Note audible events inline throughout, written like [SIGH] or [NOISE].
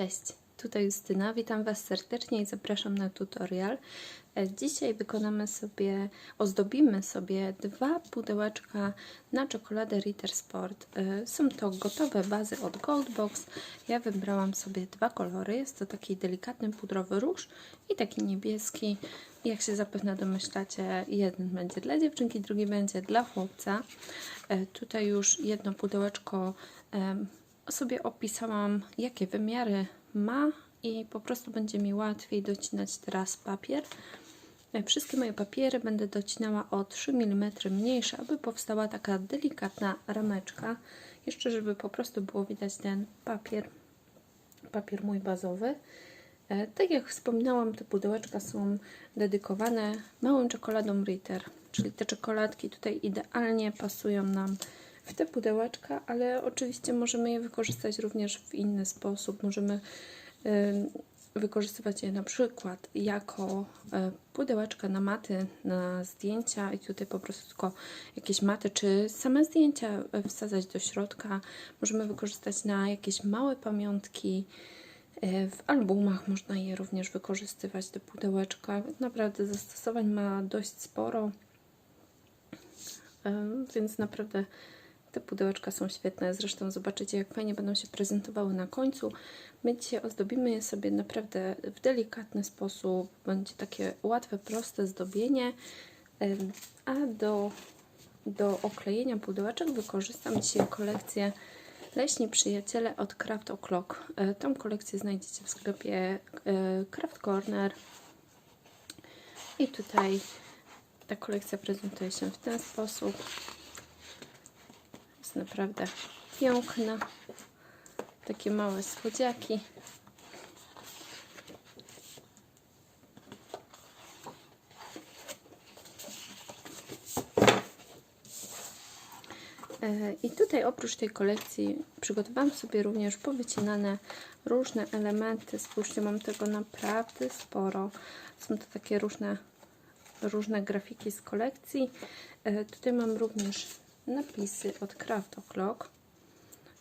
Cześć, tutaj Justyna. Witam Was serdecznie i zapraszam na tutorial. E, Dzisiaj wykonamy sobie, ozdobimy sobie dwa pudełeczka na czekoladę Ritter Sport. E, Są to gotowe bazy od Goldbox. Ja wybrałam sobie dwa kolory. Jest to taki delikatny pudrowy róż i taki niebieski. Jak się zapewne domyślacie, jeden będzie dla dziewczynki, drugi będzie dla chłopca. E, Tutaj już jedno pudełeczko sobie opisałam, jakie wymiary ma i po prostu będzie mi łatwiej docinać teraz papier. E, Wszystkie moje papiery będę docinała o 3 mm mniejsze, aby powstała taka delikatna rameczka. Jeszcze, żeby po prostu było widać ten papier, papier mój bazowy. E, Tak jak wspominałam, te pudełeczka są dedykowane małym czekoladom Ritter, czyli te czekoladki tutaj idealnie pasują nam w te pudełeczka, ale oczywiście możemy je wykorzystać również w inny sposób. Możemy wykorzystywać je na przykład jako e, pudełeczka na maty, na zdjęcia i tutaj po prostu tylko jakieś maty czy same zdjęcia e, wsadzać do środka. Możemy wykorzystać na jakieś małe pamiątki. E, W albumach można je również wykorzystywać, te pudełeczka. Naprawdę zastosowań ma dość sporo, więc naprawdę te pudełeczka są świetne. Zresztą zobaczycie, jak fajnie będą się prezentowały na końcu. My dzisiaj ozdobimy je sobie naprawdę w delikatny sposób. Będzie takie łatwe, proste zdobienie. A do, do oklejenia pudełeczek wykorzystam dzisiaj kolekcję Leśni Przyjaciele od Craft O'Clock. E, Tą kolekcję znajdziecie w sklepie e, Craft Corner. I tutaj ta kolekcja prezentuje się w ten sposób. Jest naprawdę piękna. Takie małe słodziaki. E, I tutaj oprócz tej kolekcji przygotowałam sobie również powycinane różne elementy. Spójrzcie, mam tego naprawdę sporo. Są to takie różne, różne grafiki z kolekcji. E, Tutaj mam również napisy od Craft O'Clock.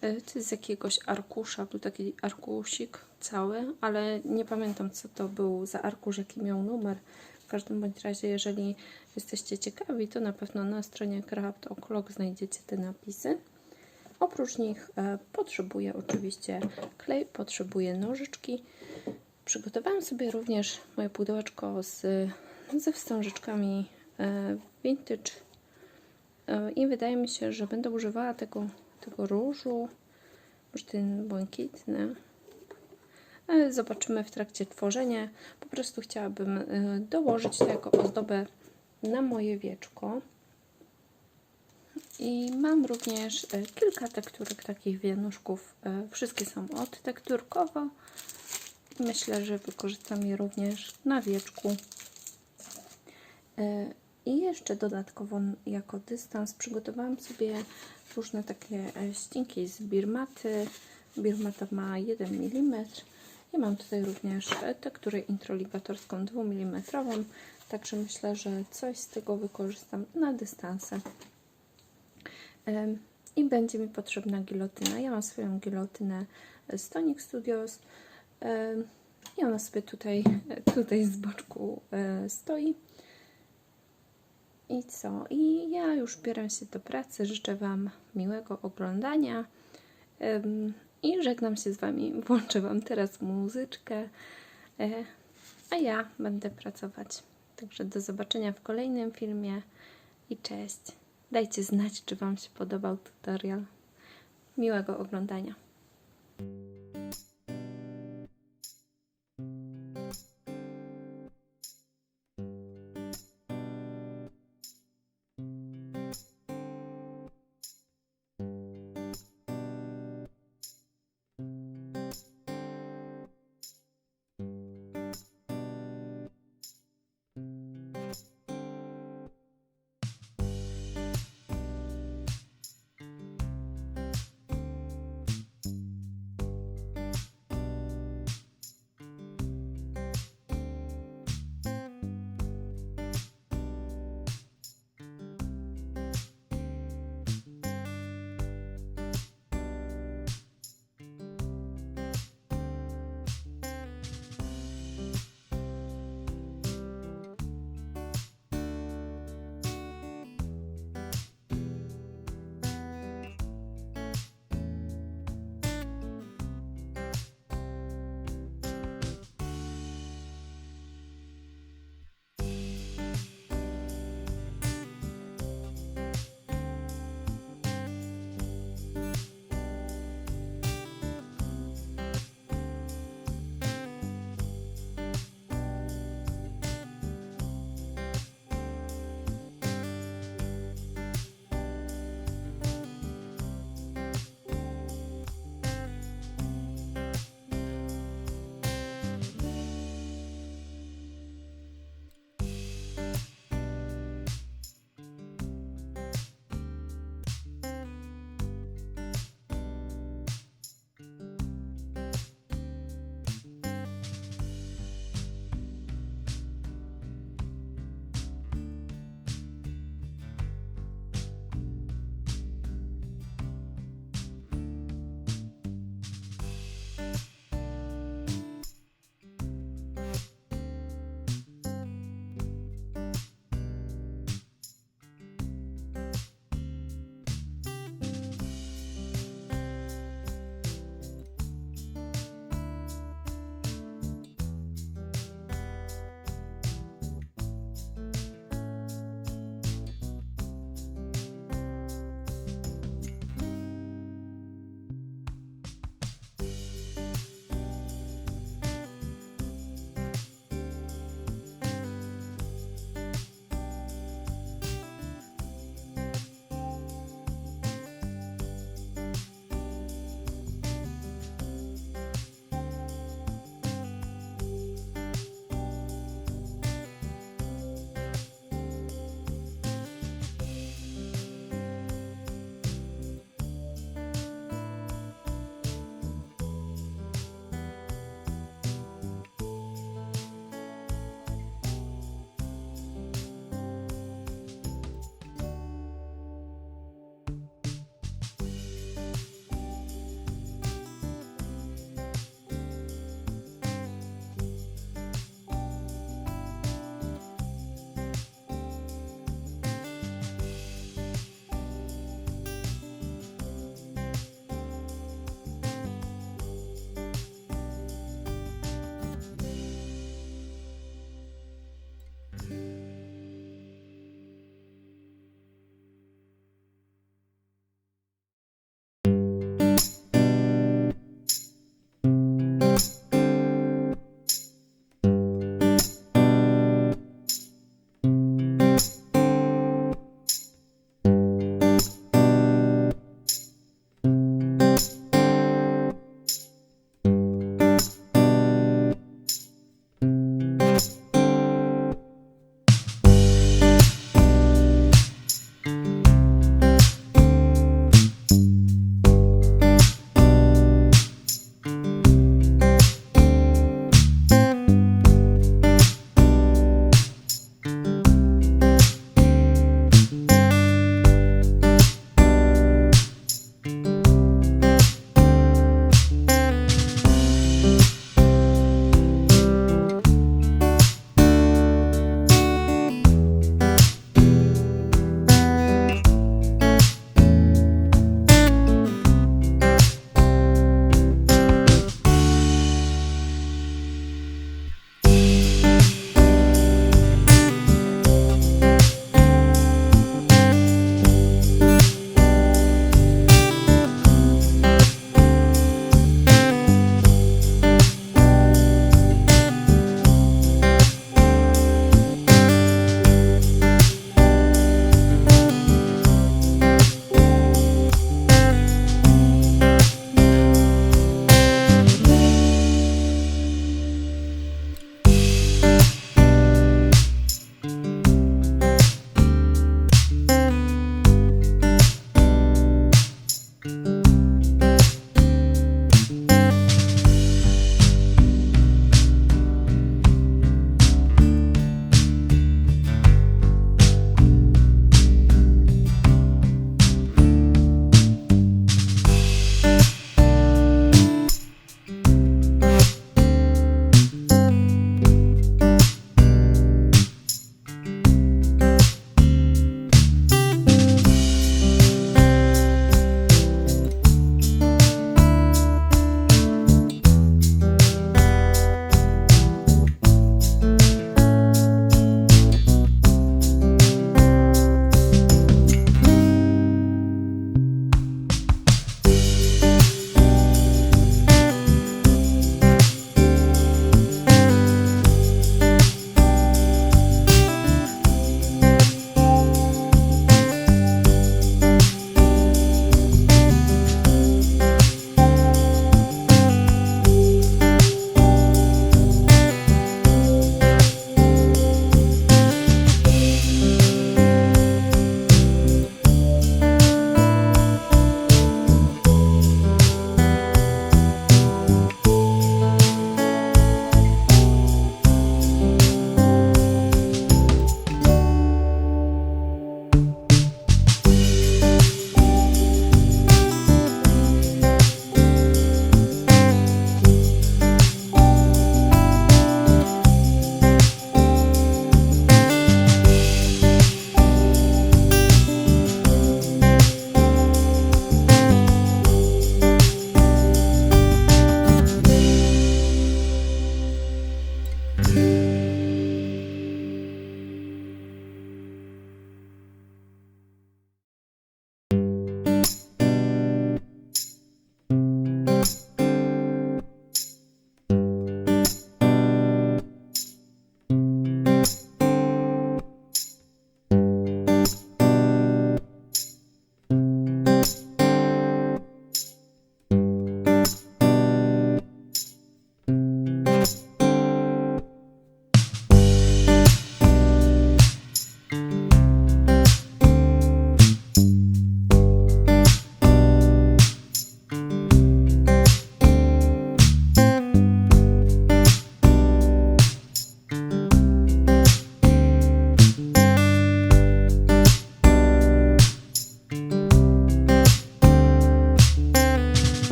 E, To jest z jakiegoś arkusza, był taki arkusik cały, ale nie pamiętam co to był za arkusz, jaki miał numer. W każdym bądź razie, jeżeli jesteście ciekawi, to na pewno na stronie Craft O'Clock znajdziecie te napisy. Oprócz nich e, potrzebuję oczywiście klej, potrzebuję nożyczki. Przygotowałam sobie również moje pudełeczko z, ze wstążeczkami e, vintage i wydaje mi się, że będę używała tego, tego różu, może ten błękitny. Ale zobaczymy w trakcie tworzenia. Po prostu chciałabym e, dołożyć to jako ozdobę na moje wieczko. I mam również e, kilka tekturek takich wianuszków. E, Wszystkie są odtekturkowo. Myślę, że wykorzystam je również na wieczku. I jeszcze dodatkowo jako dystans przygotowałam sobie różne takie e, ścinki z birmaty. Birmata ma 1 mm. Ja mam tutaj również e, tekturę introligatorską 2 mm. Także myślę, że coś z tego wykorzystam na dystanse. I będzie mi potrzebna gilotyna. Ja mam swoją gilotynę z Tonic Studios. I ona sobie tutaj, tutaj z boczku e, stoi. I co? I ja już bieram się do pracy. Życzę Wam miłego oglądania. I żegnam się z Wami. [LAUGHS] Włączę Wam teraz muzyczkę. E, a ja będę pracować. Także do zobaczenia w kolejnym filmie i cześć. Dajcie znać, czy Wam się podobał tutorial. Miłego oglądania.